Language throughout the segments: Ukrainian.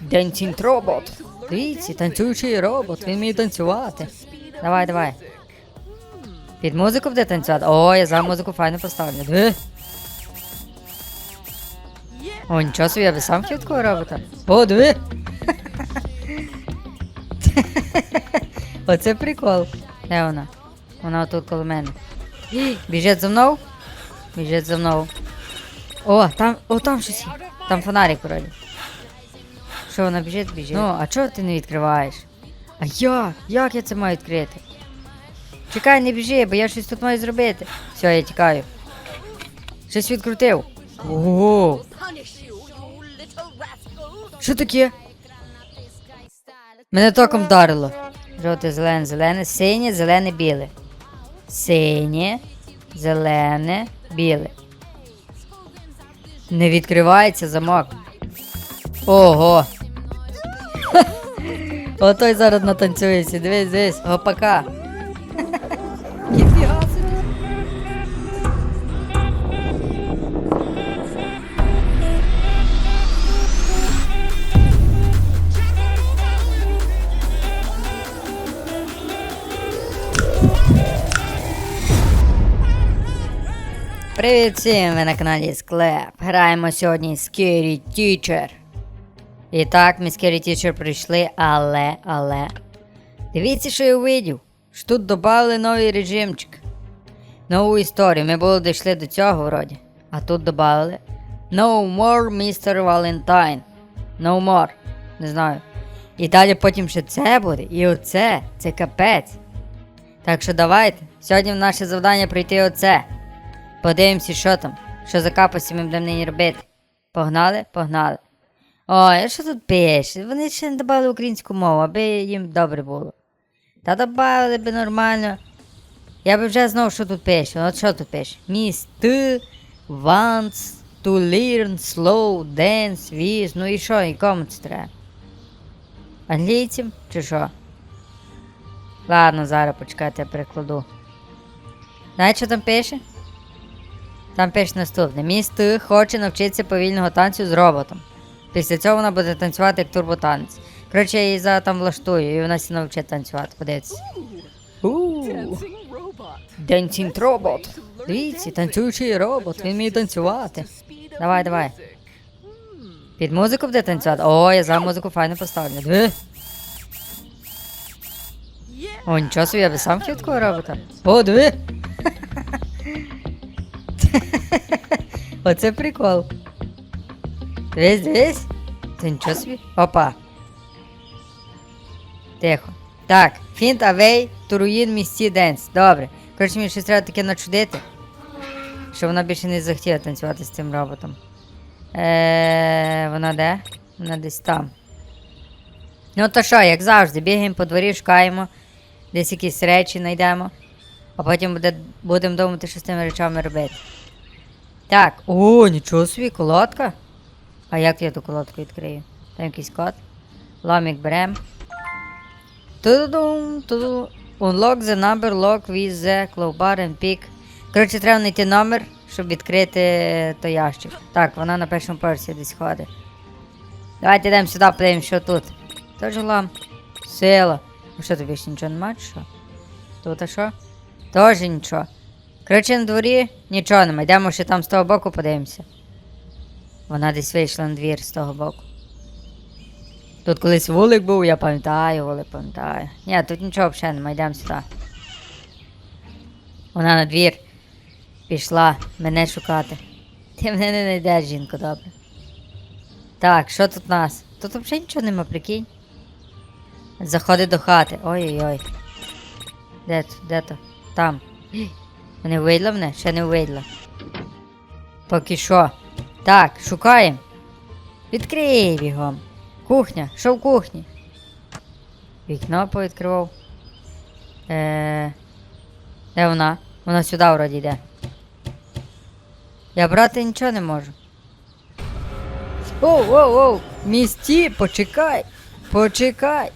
Денсінг робот. Дивіться, танцюючий робот, він вміє танцювати. Давай, давай. Під музику буде танцювати. О, я за музику файно поставлю. О, нічого собі, я би сам хотів такого робота. О, диви. Оце прикол. Де вона? Вона тут коло мене. Біжить за мною? Біжить за мною. О, там, о, там щось є. Там фонарик вроді. Що вона біжить, біжить? Ну, а чого ти не відкриваєш? А як? Як я це маю відкрити? Чекай, не біжи, бо я щось тут маю зробити. Все, я тікаю. Щось відкрутив. Ого! Що таке? Мене током вдарило. Жовте, зелене, зелене, синє, зелене, біле. Синє, зелене, біле. Не відкривається замок. Ого. Отой зараз натанцюється. Дивись, дивись, гопака. Привіт всім! Ви на каналі Склеп. Граємо сьогодні Scary Teacher. І так, ми Scary Teacher прийшли, але, але. Дивіться, що я увидів. Що тут додали новий режимчик. Нову історію. Ми були дійшли до цього вроді. А тут додали. No more Mr. Valentine. No more. Не знаю. І далі потім ще це буде. І оце. Це капець. Так що давайте. Сьогодні в наше завдання пройти оце. Подивимося, що там. Що за капості ми будемо нині робити. Погнали? Погнали. Ой, а що тут пише? Вони ще не додали українську мову, аби їм добре було. Та додали би нормально. Я би вже знав, що тут пише. От що тут пише? Міс ти wants to learn slow dance with. Ну і що, і кому це треба? Англійцям чи що? Ладно, зараз почекайте, я перекладу. Знаєте, що там пише? Там пише наступне. Міс Т хоче навчитися повільного танцю з роботом. Після цього вона буде танцювати як турботанець. Коротше, я її за там влаштую, і вона сі навчить танцювати. Подивіться. Dancing robot. Денсінг робот. Дивіться, танцюючий робот, він вміє танцювати. Давай, давай. Під музику буде танцювати. О, я за музику файно поставлю. Диви. О, нічого собі, я би сам хотів такого робота. О, диви. Оце прикол. Дивись, дивись. Це нічого собі. Опа. Тихо. Так, фінт to ruin місці денс. Добре. Коротше, мені щось треба таке начудити. Що вона більше не захотіла танцювати з цим роботом. Е, вона де? Вона десь там. Ну то що, як завжди, бігаємо по дворі, шукаємо, десь якісь речі знайдемо, а потім буде, будемо думати, що з тими речами робити. Так, о, нічого собі, колодка. А як я ту колодку відкрию? Там якийсь код. Ломік берем. Тудум, туду. Unlock the number lock with the crowbar and pick. Коротше, треба знайти номер, щоб відкрити той ящик. Так, вона на першому поверсі десь ходить. Давайте йдемо сюди, подивимось, що тут. Тож лам. Сила. А що тобі ще нічого немає, що? Тут а що? Теж нічого. Коротше, на дворі нічого немає. Йдемо ще там з того боку подивимося. Вона десь вийшла на двір з того боку. Тут колись вулик був, я пам'ятаю, вулик пам'ятаю. Ні, тут нічого взагалі немає, йдемо сюди. Вона на двір пішла мене шукати. Ти мене не знайдеш, жінко, добре. Так, що тут у нас? Тут взагалі нічого нема, прикинь. Заходи до хати. Ой-ой-ой. Де то? Де то? Там. Ій, Не вийдла мене? Ще не вийдла. Поки що. Так, шукаємо. Відкрий бігом. Кухня, що в кухні? Вікно повідкривав. Е... Де вона? Вона сюди вроді йде. Я брати нічого не можу. Оу, оу, оу! Місті, почекай! Почекай!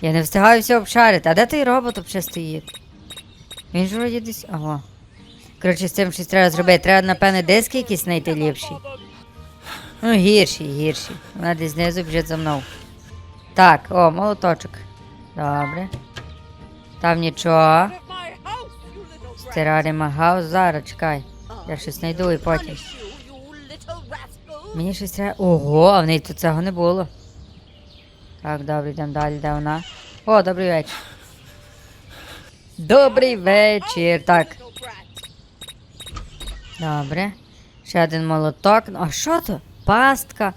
Я не встигаю все обшарити. А де той робот взагалі стоїть? Він ж вроді десь. Ага. Коротше, з цим щось треба зробити. Треба, напевне, диски якісь знайти ліпші. Ну, гірші, гірші. Вона десь знизу біжить за мною. Так, о, молоточок. Добре. Там нічого. Стираємо гаус, зараз чекай. Я щось знайду і потім. Мені щось треба. Ого, а в неї тут цього не було. Так, добре, йдемо далі, де вона. О, добрий вечір. Добрий вечір. Так, добре. Ще один молоток. А що то? Пастка.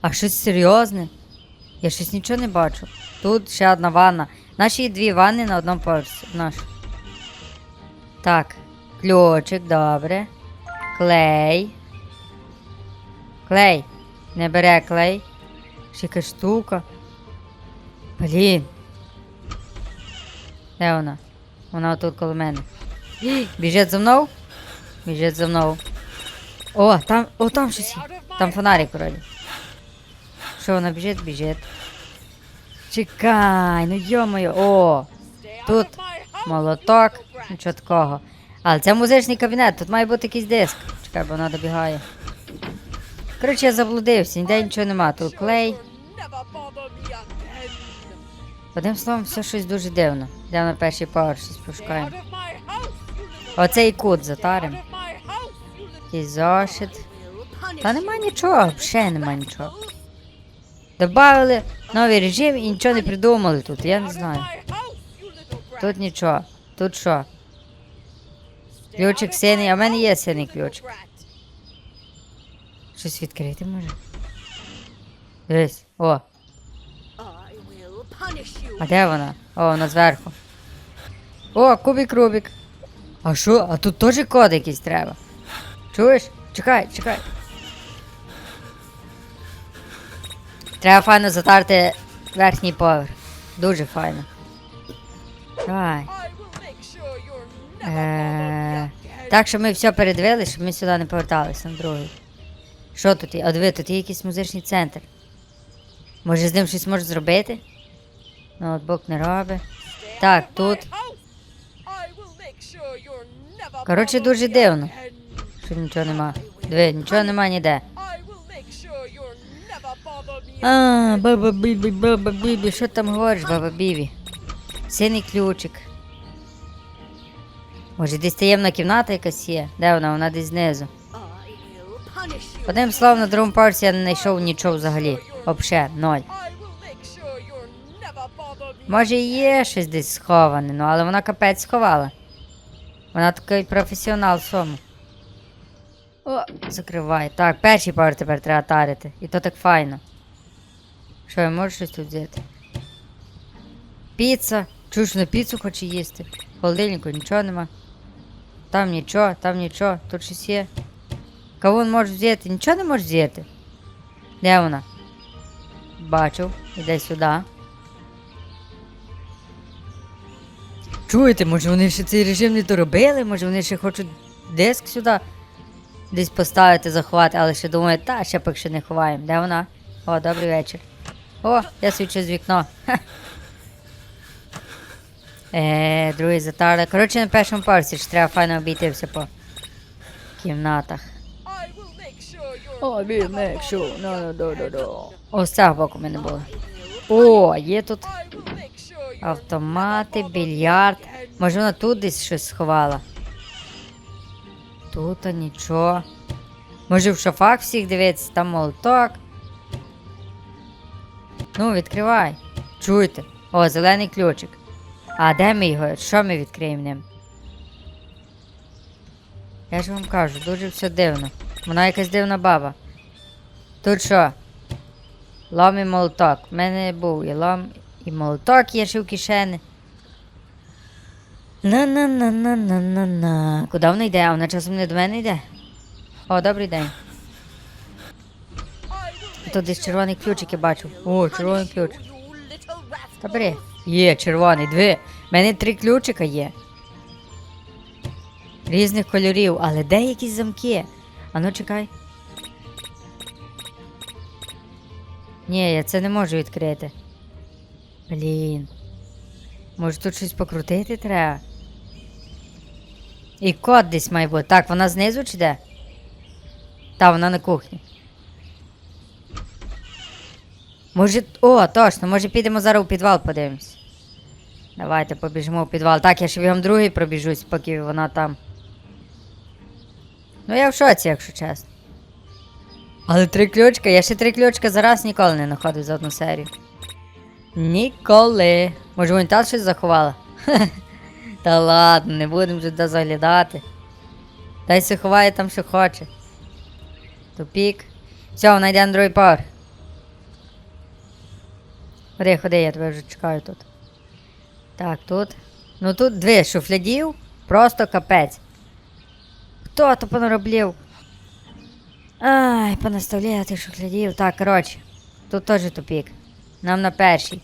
А щось серйозне? Я щось нічого не бачу. Тут ще одна ванна. Наші дві ванни на одному поверсі. Наш. Так. Ключик, добре. Клей. Клей. Не бере клей. Ще якась штука. Блін. Де вона? Вона тут коло мене. Біжить за мною? Біжить за мною. О, там, о, там щось. Там фонарик вроді. Що вона біжить, біжить. Чекай, ну йо-моє, о, Тут молоток, нічого такого. Але це музичний кабінет, тут має бути якийсь диск. Чекай, бо вона добігає. Коротше, я заблудився, ніде нічого нема. Тут клей. Одним словом, все щось дуже дивно. Йдемо на перший поверх, щось пошукаємо. Оцей кут затарим. Якийсь зошит. Та нема нічого, взагалі нема нічого. Добавили новий режим і нічого не придумали тут, я не знаю. Тут нічого. Тут що? Ключик my а в мене є синій ключик. Щось відкрити може? Дивись. О, А де вона? О, вона зверху. О, кубик Рубик. А що? А тут теж код якийсь треба. Чуєш? Чекай, чекай. Треба файно затарти верхній поверх. Дуже файно. Давай. Е. Так, що ми все передивили, щоб ми сюди не поверталися на другий. Що тут є? А диви, тут є якийсь музичний центр. Може з ним щось можеш зробити? Ноутбук не робить. Так, тут. Коротше, дуже дивно. Що нічого нема. Диви, нічого нема ніде. А, баба бібі, баба бібі, що там говориш, баба бібі? Синій ключик. Може, десь таємна кімната якась є? Де вона? Вона десь знизу. Одним словом, на другому поверсі я не знайшов нічого взагалі. Вообще, ноль. Може, і є щось десь сховане, ну але вона капець сховала. Вона такий професіонал в цьому. О, закривай. Так, перший поверх тепер треба тарити. І то так файно. Що, я можу щось тут взяти? Піца. Чуєш, на піцу хоче їсти. Холодильнику нічого нема. Там нічого, там нічого, тут щось є. Кавун можеш взяти? Нічого не можеш взяти. Де вона? Бачив. Іде сюди. Чуєте, може вони ще цей режим не доробили, може вони ще хочуть диск сюди десь поставити, заховати, але ще думають, та ще поки що не ховаємо. Де вона? О, добрий вечір. О, я свічу з вікно. Е, другий затарли. Коротше, на першому поверсі ж треба файно обійти все по кімнатах. Bothered No, no, no, no, no. О, з цього боку ми не були. О, є тут Автомати, більярд. Може вона тут десь щось сховала. Тут нічого. Може в шафах всіх дивитися, там молоток. Ну, відкривай. Чуєте? О, зелений ключик. А де ми його? Що ми відкриємо ним? Я ж вам кажу, дуже все дивно. Вона якась дивна баба. Тут що? Лом і молоток. У мене був і лом, і молоток є ще в кишені. На-на-на-на-на-на-на. Куди вона йде? А вона часом не до мене йде? О, добрий день. Тут десь червоний ключик я бачу. О, червоний ключ. бери. Є, червоний, дві. У мене три ключика є. Різних кольорів, але де якісь замки? А ну чекай. Ні, я це не можу відкрити. Блін. Може тут щось покрутити треба? І код десь має бути. Так, вона знизу чи де? Та, вона на кухні. Може. О, точно, може підемо зараз у підвал подивимось. Давайте побіжимо у підвал. Так, я ще бігом другий пробіжусь, поки вона там. Ну я в шоці, якщо чесно. Але три ключка, я ще три ключка зараз ніколи не знаходив за одну серію. Ніколи. Може в унітаз щось заховала? Та ладно, не будемо туди заглядати. Дай се ховає там, що хоче. Тупік. Все, вона йде на другий поверх. Ходи, ходи, я тебе вже чекаю тут. Так, тут. Ну тут дві шуфлядів. Просто капець. Хто то понароблів? Ай, понаставляти шуфлядів. Так, коротше. Тут теж тупік. Нам на перший.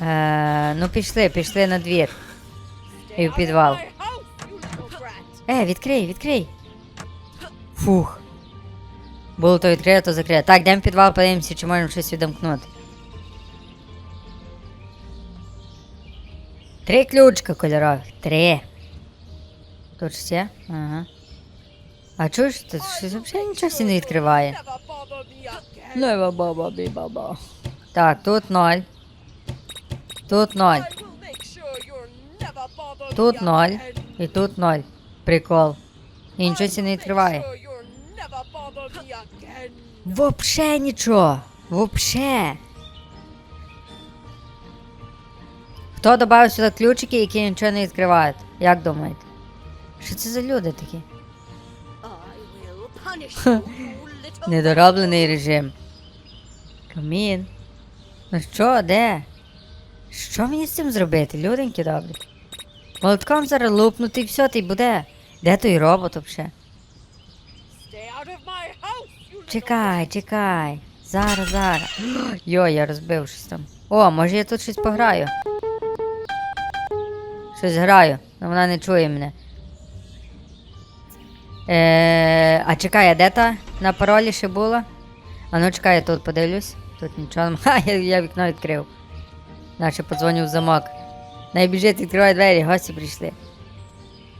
Е, ну пішли, пішли на двір. І в підвал. Е, відкрий, відкрий. Фух. Було то відкрито, то закрито. Так, йдемо в підвал, подивимося, чи можемо щось відімкнути. Три ключка кольорових. Три. Тут є? Ага. А чуєш, тут щось взагалі нічого всі не відкриває. Лева баба бі баба. Так, тут ноль. Тут ноль. Тут ноль. І тут ноль. Прикол. І нічого сі не відкриває. Вообще нічого. Вообще. Хто додав сюди ключики, які нічого не відкривають? Як думаєте? Що це за люди такі? Недороблений режим. Камін. Ну що, де? Що мені з цим зробити, люденьки добрі? Молотком зараз лупнути і все, ти буде. Де той робот взагалі? Чекай, чекай. Зараз, зараз. Йо, я розбив щось там. О, може я тут щось пограю. Щось граю, але вона не чує мене. Е, а чекай, а де та на паролі ще була? А ну чекай, я тут подивлюсь. Тут нічого нема. Ха, я, я вікно відкрив. Наче подзвонив замок. Найбіжить, відкривай двері, гості прийшли.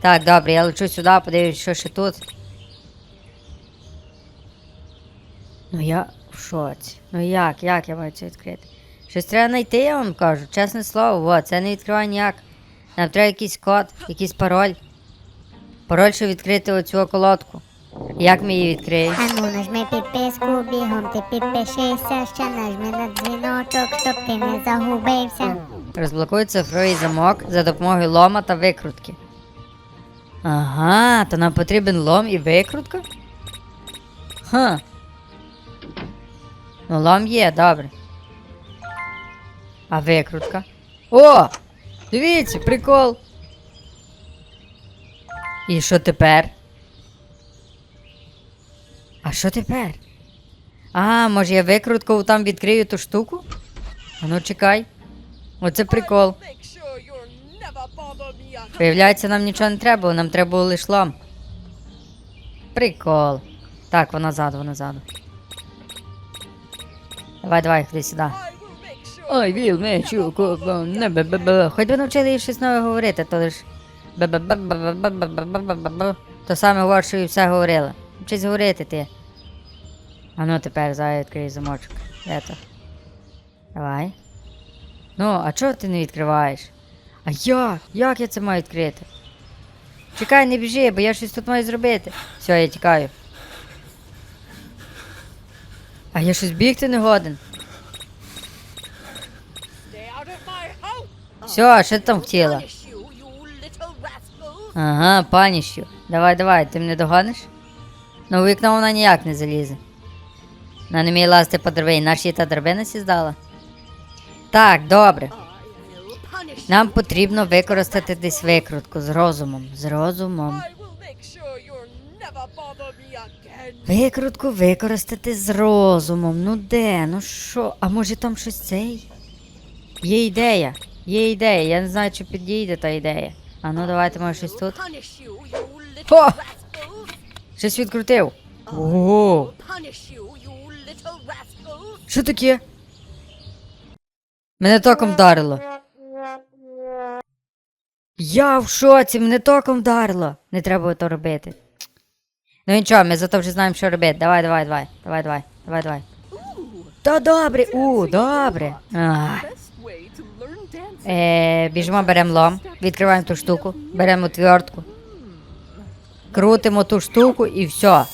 Так, добре, я лечу сюди, подивлюсь, що ще тут. Ну я в шоці. Ну як, як я маю це відкрити? Щось треба знайти, я вам кажу, чесне слово, во, це не відкриває ніяк. Нам треба якийсь код, якийсь пароль. Пароль, щоб відкрити оцю колодку. Як ми її відкриємо? Ану, нажми підписку, бігом ти підпишися, ще нажми на дзвіночок, щоб ти не загубився. Розблокуй цифровий замок за допомогою лома та викрутки. Ага, то нам потрібен лом і викрутка? Ха. Ну, лом є, добре. А викрутка? О! Дивіться, прикол. І що тепер? А що тепер? А, може я викруткою там відкрию ту штуку? А ну чекай. Оце прикол. Виявляється, нам нічого не треба, було, нам треба було лиш лом. Прикол. Так, вона ззаду, вона ззаду. Давай, давай, ходи сюди. Ой, віл, мечу, не бе Хоч би навчили їй щось нове говорити, то лиш. бе То саме говорить, що і все говорила. Вчись говорити ти. А ну тепер зараз відкрий замочок. Де то? Давай. Ну, а чого ти не відкриваєш? А як? Як я це маю відкрити? Чекай, не біжи, бо я щось тут маю зробити. Все, я тікаю. А я щось бігти не годен. Все, що ти там хотіла? Ага, паніщу. Давай, давай, ти мене догониш? Ну, у вікно вона ніяк не залізе. Вона не вміє лазити по драбині, наші та драбина сіздала. Так, добре. Нам потрібно використати десь викрутку з розумом. З розумом. Викрутку використати з розумом. Ну де? Ну що? А може там щось цей? Є ідея. Є ідея. Я не знаю, чи підійде та ідея. А ну давайте може щось тут. О! Щось відкрутив. Ого! Що таке? Мене током вдарило. Я в шоці, мене током вдарило. Не треба то робити. Ну нічого, ми зато вже знаємо, що робити. Давай, давай, давай. Давай, давай, давай, давай. Та добре, у, добре. Е, біжимо, беремо лом, відкриваємо ту штуку, беремо твертку, крутимо ту штуку і все.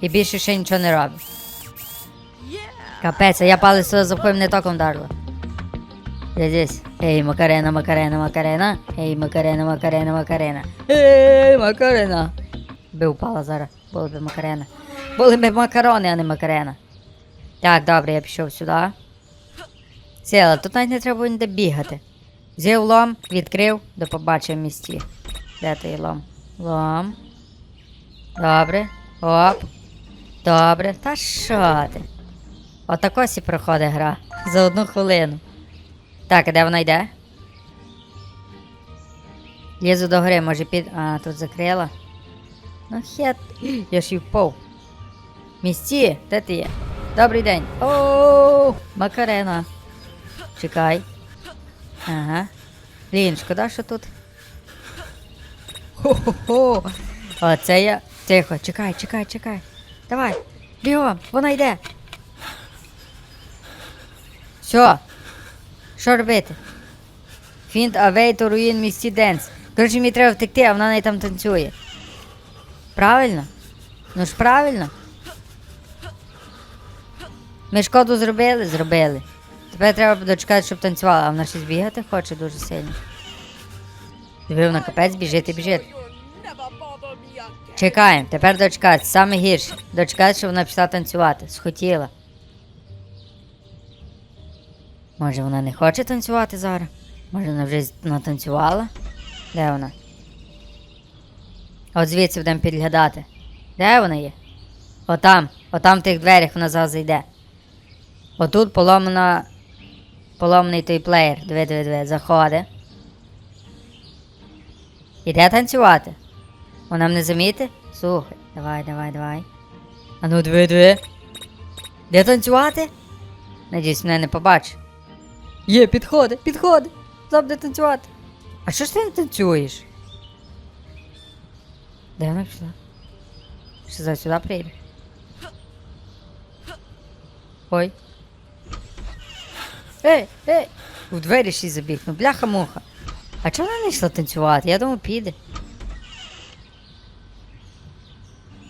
І більше ще нічого не робимо. Капець, а я палець запхоєм не током вдарила. Я здесь. Ей, Макарена, Макарена, Макарена. Ей, Макарена, Макарена, Макарена. Ей, Макарена. Би упала зараз. Були би Макарена. Були би макарони, а не Макарена. Так, добре, я пішов сюди. Сіла, тут навіть не треба ніде бігати. Взяв лом, відкрив, до побачив місті. Де той лом? Лом. Добре. Оп. Добре. Та що ти? Отак ось і проходить гра. За одну хвилину. Так, де вона йде? Лізу до гри, може під. А, тут закрила. Ну хет. Я ж і впав. Місті, де ти є? Добрий день. О, Макарена. Чекай. Ага. Блін, шкода, що тут. Хо-хо-хо. Оце я. Тихо, чекай, чекай, чекай. Давай. Бігом, вона йде. Все. Що робити? Фінт away to ruin місті денс. Коротше, мені треба втекти, а вона не там танцює. Правильно? Ну ж правильно. Ми шкоду зробили? Зробили. Тепер треба дочекати, щоб танцювала, а вона щось бігати хоче дуже сильно. Диви, вона капець біжить і біжить. Чекаємо, тепер дочекати, саме гірше. Дочекати, щоб вона пішла танцювати. Схотіла. Може вона не хоче танцювати зараз? Може вона вже натанцювала? Де вона? От звідси будемо підглядати. Де вона є? Отам, отам в тих дверях вона зараз зайде. Отут поломана. Поломаний той плеєр. Диви, диви, диви, заходить. Іде танцювати. Вона мене заміти? Слухай, давай, давай, давай. А ну диви, диви. Де танцювати? Надіюсь, мене не побачить. Є, підходи, підходи. Зап де танцювати. А що ж ти не танцюєш? Де вона пішла? Що за сюди прийде? Ой. Ей, ей! У двері ще забіг, ну бляха-муха. А чого вона не йшла танцювати? Я думаю, піде.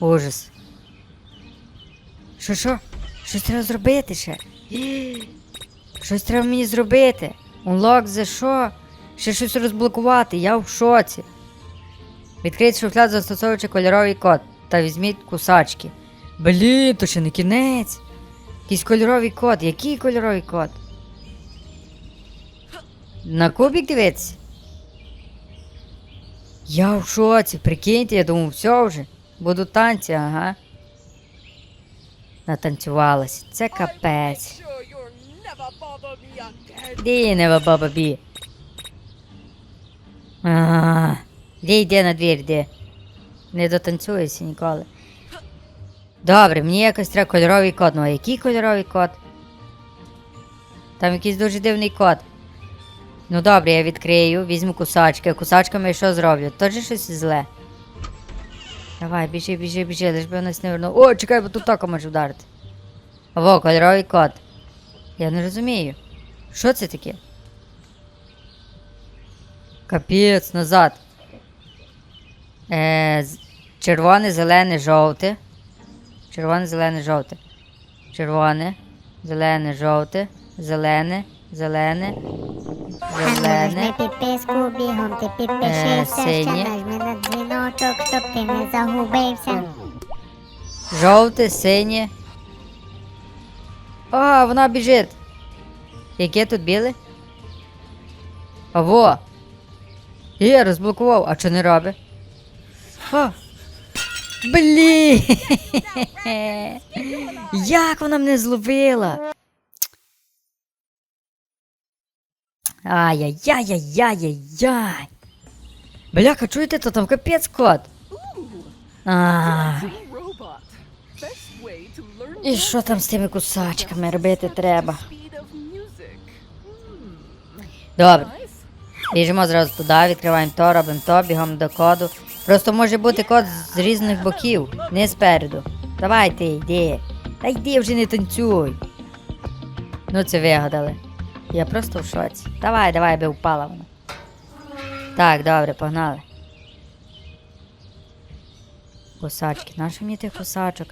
Ужас. Що, що? Щось треба зробити ще. Щось треба мені зробити. Unlock за що? Ще щось розблокувати, я в шоці. Відкрийте шухляд, застосовуючи кольоровий код та візьміть кусачки. Блін, то ще не кінець. Якийсь кольоровий код. Який кольоровий код? На кубик дивиться? Я в шоці, прикиньте, я думав, все вже. Будуть танці, ага. Натанцювалась. Це капець. Sure you'll never bother me again. Ді, не баба бі. Де йде на двір, де? Не дотанцюється ніколи. Добре, мені якось треба кольоровий код. Ну а який кольоровий код? Там якийсь дуже дивний код. Ну добре, я відкрию, візьму кусачки, кусачками я що зроблю? Тож щось зле. Давай, біжи, біжи, біжи, лиш би нас не вернув. О, чекай, бо тут тока може вдарити. Во, кольоровий код. Я не розумію. Що це таке? Капець, назад. Е, червоне, зелене, жовте. Червоне, зелене, жовте. Червоне, зелене, жовте, зелене, зелене, зелене. нажми підписку, бігом ти Е, підпишися, ще нажми на дзвіночок, щоб ти не загубився. Жовте, синє. А, вона біжить. Яке тут біле? А во. Є, розблокував, а що не робить? А. Блін. Як вона мене зловила? Ай-яй-яй-яй-яй-яй. Бляха, чуєте, то там капець кот. А. І що там з тими кусачками робити треба? Добре, біжимо зразу туди, відкриваємо то, робимо то, бігом до коду. Просто може бути код з різних боків, не спереду. Давай ти, йди. Та йди вже не танцюй. Ну це вигадали. Я просто в шоці. Давай, давай, би впала вона. Так, добре, погнали. Кусачки, нащо мені тих кусачок?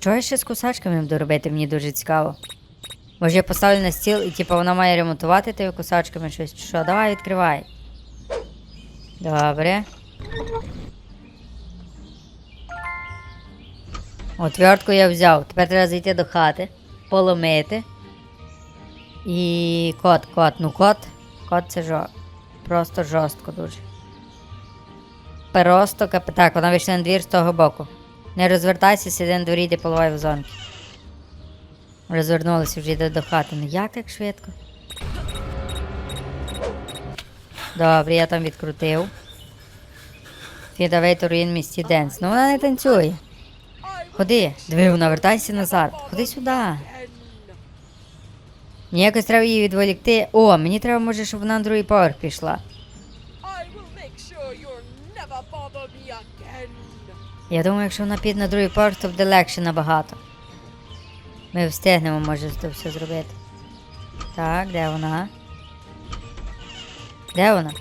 Що я ще з кусачками буду робити, мені дуже цікаво. Може я поставлю на стіл і типу вона має ремонтувати тими кусачками щось. Що, давай відкривай. Добре. Отвертку я взяв. Тепер треба зайти до хати, поломити. І кот, кот, ну кот. Кот це жо. Просто жорстко дуже. Просто кап... Так, вона вийшла на двір з того боку. Не розвертайся, сиди на дворі, де поливай вазонки. Розвернулися вже йде до хати. Ну як так швидко? Добре, я там відкрутив. Фідавейтор in місті Денс. Ну вона не танцює. Ходи, диви, вона вертайся назад. Ходи сюди. Мені якось треба її відволікти. О, мені треба, може, щоб вона на другий поверх пішла. Я думаю, якщо вона піде на другий поверх, то буде легше набагато. Ми встигнемо, може, це все зробити. Так, де вона? Де вона?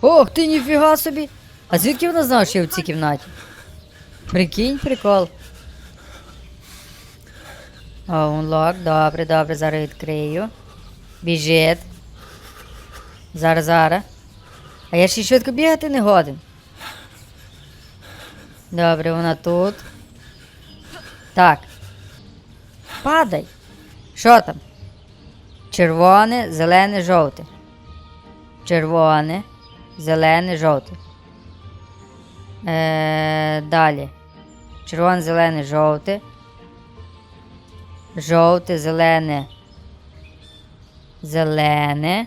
Ох, ти ніфіга собі! А звідки вона знала, що я в цій кімнаті? Прикинь, прикол. О, unlock, добре, добре, зараз відкрию. Біжить. Зараз, зараз. А я ще швидко бігати не годен. Добре, вона тут. Так. Падай. Що там? Червоне, зелене, жовте. Червоне, зелене, жовте. Е, далі. Червоне, зелене, жовте. Жовте, зелене. Зелене.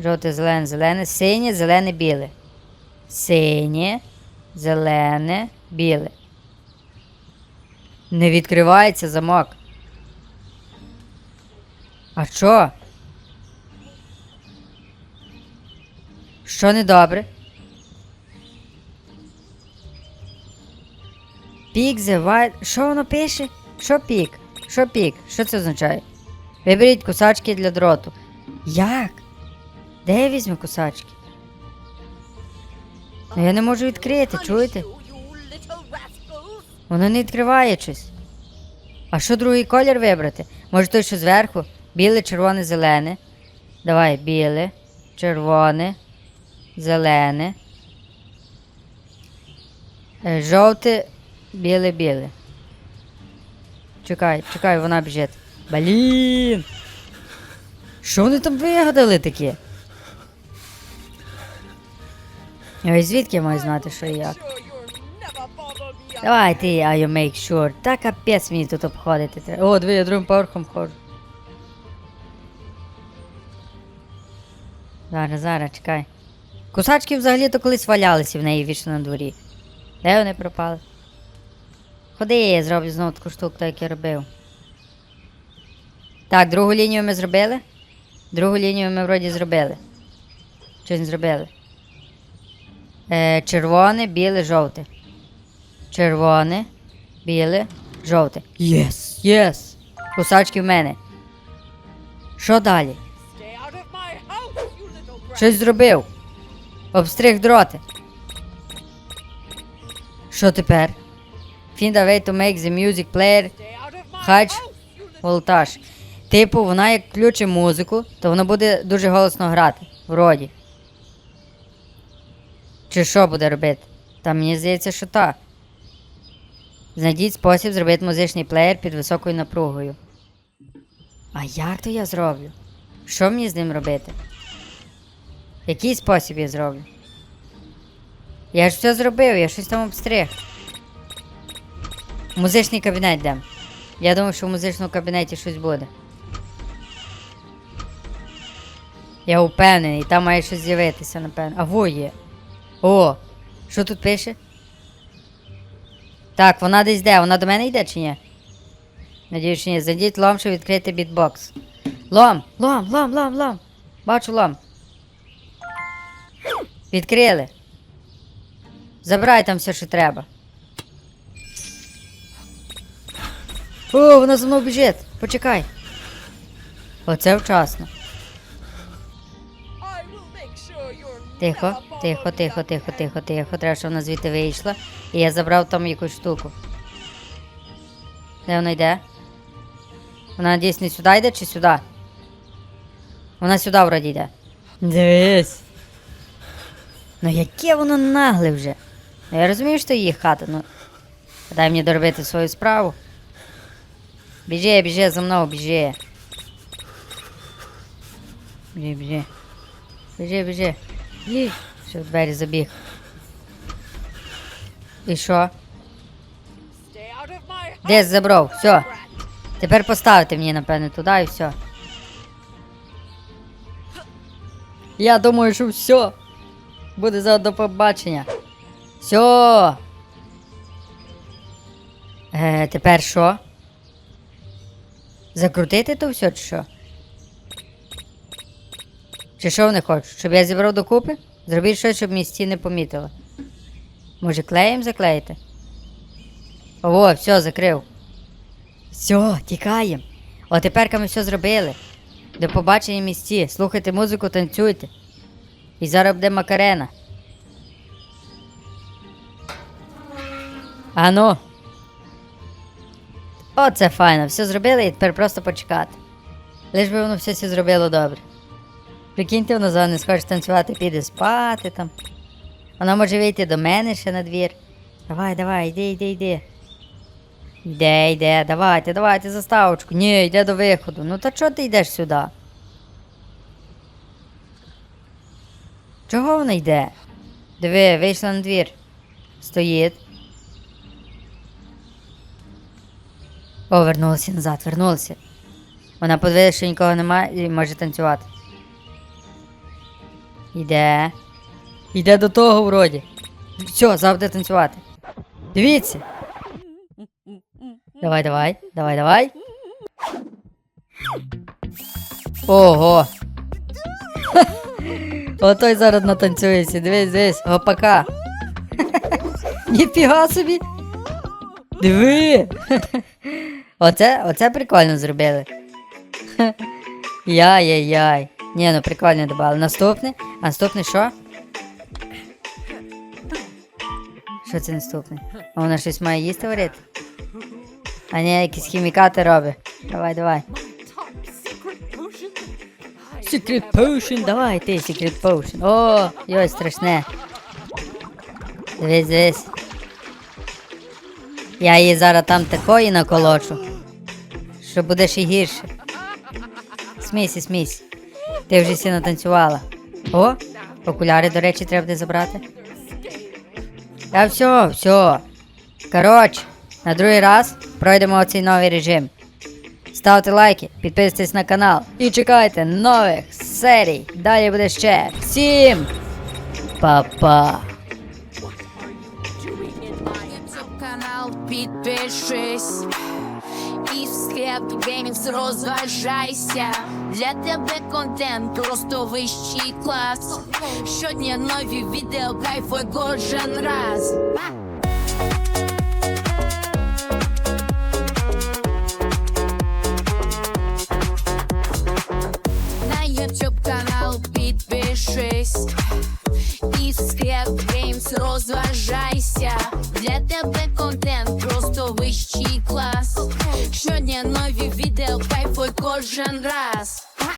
Жовте, зелене, зелене. Синє, зелене, біле. Синє, зелене, біле. Не відкривається замок. А що? Що недобре? Пік the. Що воно пише? Що пік? Що пік? Що це означає? Виберіть кусачки для дроту. Як? Де я візьму кусачки? Я не можу відкрити, чуєте? Воно не відкриває щось. А що другий колір вибрати? Може той, що зверху? Біле, червоне, зелене. Давай, біле, червоне, зелене. Е, Жовте, біле, біле. Чекай, чекай, вона біжить. Блін! Що вони там вигадали таке? Ой, звідки я маю знати, що і як? Давай ти, you make sure. Та капець мені тут обходити. О, диви, я другим поверхом ходжу. Зараз, зараз, чекай. Кусачки взагалі-то колись валялися в неї вічно на дворі. Де вони пропали? Ходи, я зроблю знову таку штуку, так як я робив. Так, другу лінію ми зробили. Другу лінію ми вроді зробили. Чи не зробили? Е, червоне, біле, жовте. Червоне, біле, жовте. Єс, єс. Кусачки в мене. Що далі? Щось зробив. Обстриг дроти. Що тепер? Find a way to make the music player little волтаж. Типу, вона як включить музику, то воно буде дуже голосно грати. Вроді. Чи що буде робити? Та мені здається, що так. Знайдіть спосіб зробити музичний плеєр під високою напругою. А як то я зроблю? Що мені з ним робити? Який спосіб я зроблю? Я ж все зробив, я щось там обстриг. Музичний кабінет йдемо. Я думаю, що в музичному кабінеті щось буде. Я впевнений, там має щось з'явитися, напевно. А во є. О! Що тут пише? Так, вона десь де? Вона до мене йде чи ні? Надіюсь, що ні. Зайдіть лом, щоб відкрити бітбокс. Лом! Лом, лом, лом, лом! Бачу лом. Відкрили. Забирай там все, що треба. О, вона за мною біжить. Почекай. Оце вчасно. Тихо, тихо, тихо, тихо, тихо, тихо. Треба, щоб вона звідти вийшла. І я забрав там якусь штуку. Де вона йде? Вона надіюсь не сюди йде чи сюди? Вона сюди вроді йде. Дивись. Ну яке воно нагле вже. Ну я розумію, що її хата, ну. Дай мені доробити свою справу. Біжи, біжи за мною, біжи. Біжи, біжи. Біжи, біжи. Що в двері забіг. І що? Десь забрав, все. Тепер поставте мені, напевне, туди і все. Я думаю, що все. Буде за до побачення. Все. Е, тепер що? Закрутити то все, чи що? Чи що вони хочуть? Щоб я зібрав докупи? Зробіть щось, щоб місці не помітили. Може, клеєм заклеїти? О, все, закрив. Все, тікаємо. О, тепер ми все зробили. До побачення в місті. Слухайте музику, танцюйте. І зараз буде Макарена. Ану. О, це файно. Все зробили і тепер просто почекати. Лиш би воно все зробило добре. Прикиньте, воно зараз не схоче танцювати, піде спати там. Вона може вийти до мене ще на двір. Давай, давай, йди, йди, йди. Йде, йде, давайте, давайте заставочку. Ні, йде до виходу. Ну та чого ти йдеш сюди? Чого вона йде? Диви, вийшла на двір. Стоїть. О, вернулася назад, вернулася. Вона подивилася, що нікого немає і може танцювати. Йде. Йде до того вроді. Все, завжди танцювати. Дивіться. Давай, давай, давай, давай. Ого. Отой зараз натанцюється, дивись, дивись, гопака. Ніфіга собі. Диви. Оце, оце прикольно зробили. Яй-яй-яй. Ні, ну прикольно добавили. Наступне? А наступне що? Що це наступне? А вона щось має їсти варити? А ні, якісь хімікати робить. Давай, давай. Secret potion. Давай ти, Secret Potion. О, йой, страшне. Дивись, дивись. Я її зараз там такої наколочу, що буде ще гірше. Смійся, смійся. Ти вже сі натанцювала. О, окуляри, до речі, треба буде забрати. Та все, все. Коротше, на другий раз пройдемо оцей новий режим. Ставте лайки, підписуйтесь на канал і чекайте нових серій. Далі буде ще. Всім па-па! Підпишись і в геймінг розважайся. Для тебе контент просто вищий клас. Щодня нові відео, кайфуй кожен раз. На YouTube канал підпишись і склеп геймс розважайся. Для тебе контент просто вищий клас. Щодня нові відео, кайфуй кожен раз.